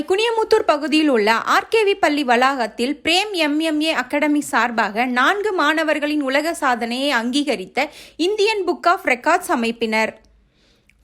குனியமுத்தூர் பகுதியில் உள்ள ஆர்கேவி பள்ளி வளாகத்தில் பிரேம் எம்எம்ஏ அகாடமி சார்பாக நான்கு மாணவர்களின் உலக சாதனையை அங்கீகரித்த இந்தியன் புக் ஆஃப் ரெக்கார்ட்ஸ் அமைப்பினர்.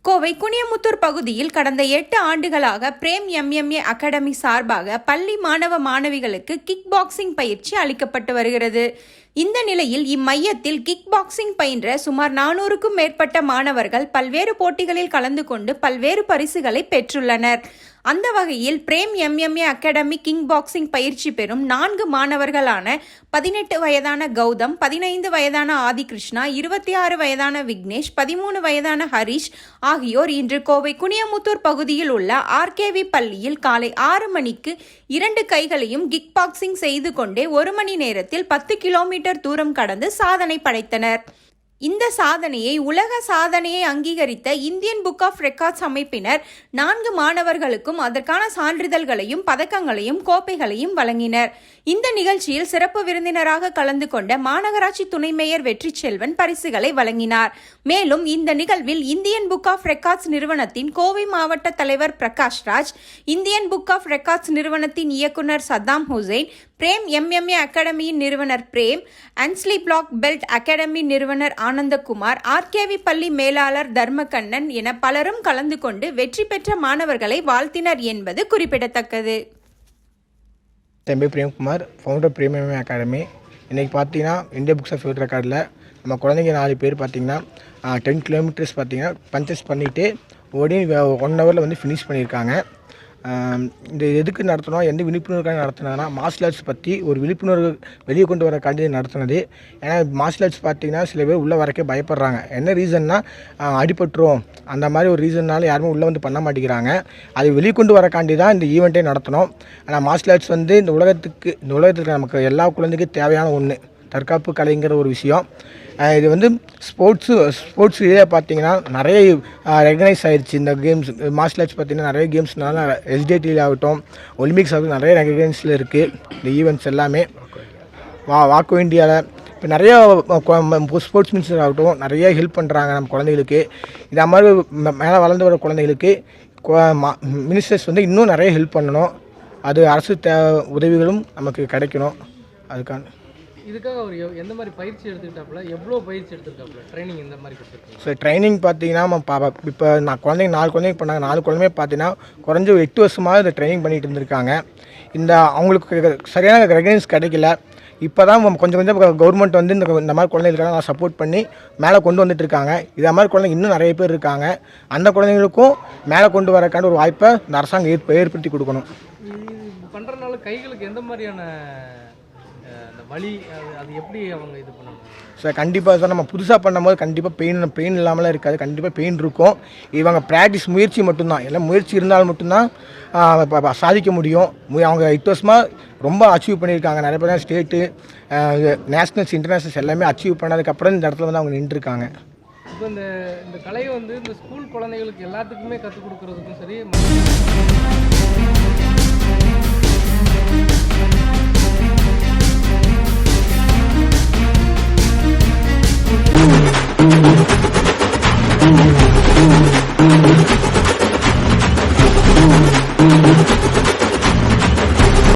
கோவை குனியமுத்தூர் பகுதியில் கடந்த எட்டு ஆண்டுகளாக பிரேம் எம்எம்ஏ அகாடமி சார்பாக பள்ளி மாணவ மாணவிகளுக்கு கிக் பாக்ஸிங் பயிற்சி அளிக்கப்பட்டு வருகிறது. இந்த நிலையில் இம்மையத்தில் கிக் பாக்ஸிங் பயின்ற சுமார் நானூறுக்கும் மேற்பட்ட மாணவர்கள் பல்வேறு போட்டிகளில் கலந்து கொண்டு பல்வேறு பரிசுகளை பெற்றுள்ளனர். அந்த வகையில் Prem MMA academy king boxing பயிற்சி பெறும் நான்கு மாணவர்களான பதினெட்டு வயதான கௌதம் பதினைந்து வயதான ஆதிகிருஷ்ணா இருபத்தி ஆறு வயதான விக்னேஷ் பதிமூணு வயதான ஹரிஷ் ஆகியோர் இன்று கோவை குனியமுத்தூர் பகுதியில் உள்ள ஆர்கேவி பள்ளியில் காலை ஆறு மணிக்கு இரண்டு கைகளையும் கிக் பாக்ஸிங் செய்து கொண்டே ஒரு மணி நேரத்தில் பத்து கிலோமீட்டர் தூரம் கடந்து சாதனை படைத்தனர். இந்த சாதனையை உலக சாதனையை அங்கீகரித்த இந்தியன் புக் ஆஃப் ரெக்கார்ட்ஸ் அமைப்பினர் நான்கு மாணவர்களுக்கும் அதற்கான சான்றிதழ்களையும் பதக்கங்களையும் கோப்பைகளையும் வழங்கினர். இந்த நிகழ்ச்சியில் சிறப்பு விருந்தினராக கலந்து கொண்ட மாநகராட்சி துணை மேயர் வெற்றி செல்வன் பரிசுகளை வழங்கினார். மேலும் இந்த நிகழ்வில் இந்தியன் புக் ஆஃப் ரெக்கார்ட்ஸ் நிறுவனத்தின் கோவை மாவட்ட தலைவர் Prakash Raj Indian book of records நிறுவனத்தின் இயக்குனர் சத்தாம் ஹுசைன் பிரேம் எம்எம்ஏ அகாடமியின் நிறுவனர் Prem Ansley black belt academy நிறுவனர் ஆனந்தகுமார் ஆர்கேவி பள்ளி மேலாளர் தர்மகண்ணன் என பலரும் கலந்து கொண்டு வெற்றி பெற்ற மாணவர்களை வாழ்த்தினர் என்பது குறிப்பிடத்தக்கது. தம்பி பிரேம்குமார் ஃபவுண்டர் பிரேமியம் அகாடமி இன்றைக்கி பார்த்தீங்கன்னா இந்தியா புக்ஸ் ஆஃப் வேர்ல்ட் ரெக்கார்டில் நம்ம குழந்தைங்க நாலு பேர் பார்த்தீங்கன்னா டென் கிலோமீட்டர்ஸ் பார்த்தீங்கன்னா பஞ்சஸ் பண்ணிவிட்டு ஓடி ஒன் ஹவரில் வந்து ஃபினிஷ் பண்ணியிருக்காங்க. இந்த எதுக்கு நடத்தணும்? எந்த விழிப்புணர்வுக்காக நடத்தினதுனா மார்ஷல் ஆர்ட்ஸ் பற்றி ஒரு விழிப்புணர்வு வெளியே கொண்டு வரக்காண்டி நடத்தினது. ஏன்னா மார்ஷல் ஆர்ட்ஸ் பார்த்தீங்கன்னா சில பேர் உள்ளே வரக்கே பயப்படுறாங்க. என்ன ரீசன்னா அடிபட்டுரும். அந்த மாதிரி ஒரு ரீசன்னால யாருமே உள்ளே வந்து பண்ண மாட்டேங்கிறாங்க. அதை வெளியே கொண்டு வரக்காண்டி தான் இந்த ஈவெண்ட்டே நடத்தணும். ஆனால் மார்ஷல் ஆர்ட்ஸ் வந்து இந்த உலகத்துக்கு இந்த உலகத்துக்கு நமக்கு எல்லா குழந்தைக்கும் தேவையான ஒன்று தற்காப்பு கலைங்கிற ஒரு விஷயம். இது வந்து ஸ்போர்ட்ஸு ஸ்போர்ட்ஸ் இதே பார்த்தீங்கன்னா நிறைய ரெகனைஸ் ஆயிடுச்சு இந்த கேம்ஸ் மார்ஷல் ஆர்ட்ஸ் பார்த்தீங்கன்னா நிறைய கேம்ஸ்னால எஸ்டிடியில் ஆகட்டும் ஒலிம்பிக்ஸ் ஆகட்டும் நிறைய ரெகனைஸில் இருக்குது இந்த ஈவெண்ட்ஸ் எல்லாமே. வா வாக்கோ இந்தியாவில் இப்போ நிறைய ஸ்போர்ட்ஸ் மினிஸ்டர் ஆகட்டும் நிறைய ஹெல்ப் பண்ணுறாங்க நம்ம குழந்தைகளுக்கு. இந்த மாதிரி மேலே வளர்ந்து வர குழந்தைகளுக்கு மினிஸ்டர்ஸ் வந்து இன்னும் நிறைய ஹெல்ப் பண்ணணும். அது அரசு தே உதவிகளும் நமக்கு கிடைக்கணும். அதுக்கான இதுக்காக அவர் எந்த மாதிரி பயிற்சி எடுத்துக்கிட்டாப்புல எவ்வளோ பயிற்சி எடுத்துக்கிட்டாப்புல ட்ரைனிங் இந்த மாதிரி கொடுத்துருக்கீங்க? ஸோ ட்ரைனிங் பார்த்தீங்கன்னா இப்போ நான் குழந்தைங்க நாலு குழந்தைங்க பண்ணாங்க நாலு குழந்தைங்க பார்த்தீங்கன்னா குறைஞ்ச எட்டு வருஷமாக இந்த ட்ரைனிங் பண்ணிட்டு இருந்திருக்காங்க. இந்த அவங்களுக்கு சரியான ரெகனைஸ் கிடைக்கல. இப்போ தான் கொஞ்சம் கொஞ்சம் கவர்மெண்ட் வந்து இந்த இந்த மாதிரி குழந்தைகளுக்கெல்லாம் சப்போர்ட் பண்ணி மேலே கொண்டு வந்துட்டு இருக்காங்க. இதே மாதிரி குழந்தைங்க இன்னும் நிறைய பேர் இருக்காங்க. அந்த குழந்தைங்களுக்கும் மேலே கொண்டு வரக்கான ஒரு வாய்ப்பை இந்த அரசாங்கம் ஏற்ப ஏற்படுத்தி கொடுக்கணும். இது பண்ணுறதுனால கைகளுக்கு எந்த மாதிரியான அந்த வலி அது எப்படி அவங்க இது பண்ணணும்? ஸோ கண்டிப்பாக சார் நம்ம புதுசாக பண்ணும்போது கண்டிப்பாக பெயின் பெயின் இல்லாமலாம் இருக்காது. கண்டிப்பாக பெயின் இருக்கும். இவங்க ப்ராக்டிஸ் முயற்சி மட்டும்தான். எல்லாம் முயற்சி இருந்தால் மட்டும்தான் சாதிக்க முடியும். அவங்க எட்டு வருஷமாக ரொம்ப அச்சீவ் பண்ணியிருக்காங்க. நிறைய பேர் ஸ்டேட்டு நேஷ்னல்ஸ் இன்டர்நேஷ்னல்ஸ் எல்லாமே அச்சீவ் பண்ணதுக்கப்புறம் இந்த இடத்துல வந்து அவங்க நின்றுருக்காங்க. இப்போ இந்த இந்த கலையை வந்து இந்த ஸ்கூல் குழந்தைகளுக்கு எல்லாத்துக்குமே கற்றுக் கொடுக்கறதுக்கும் சரி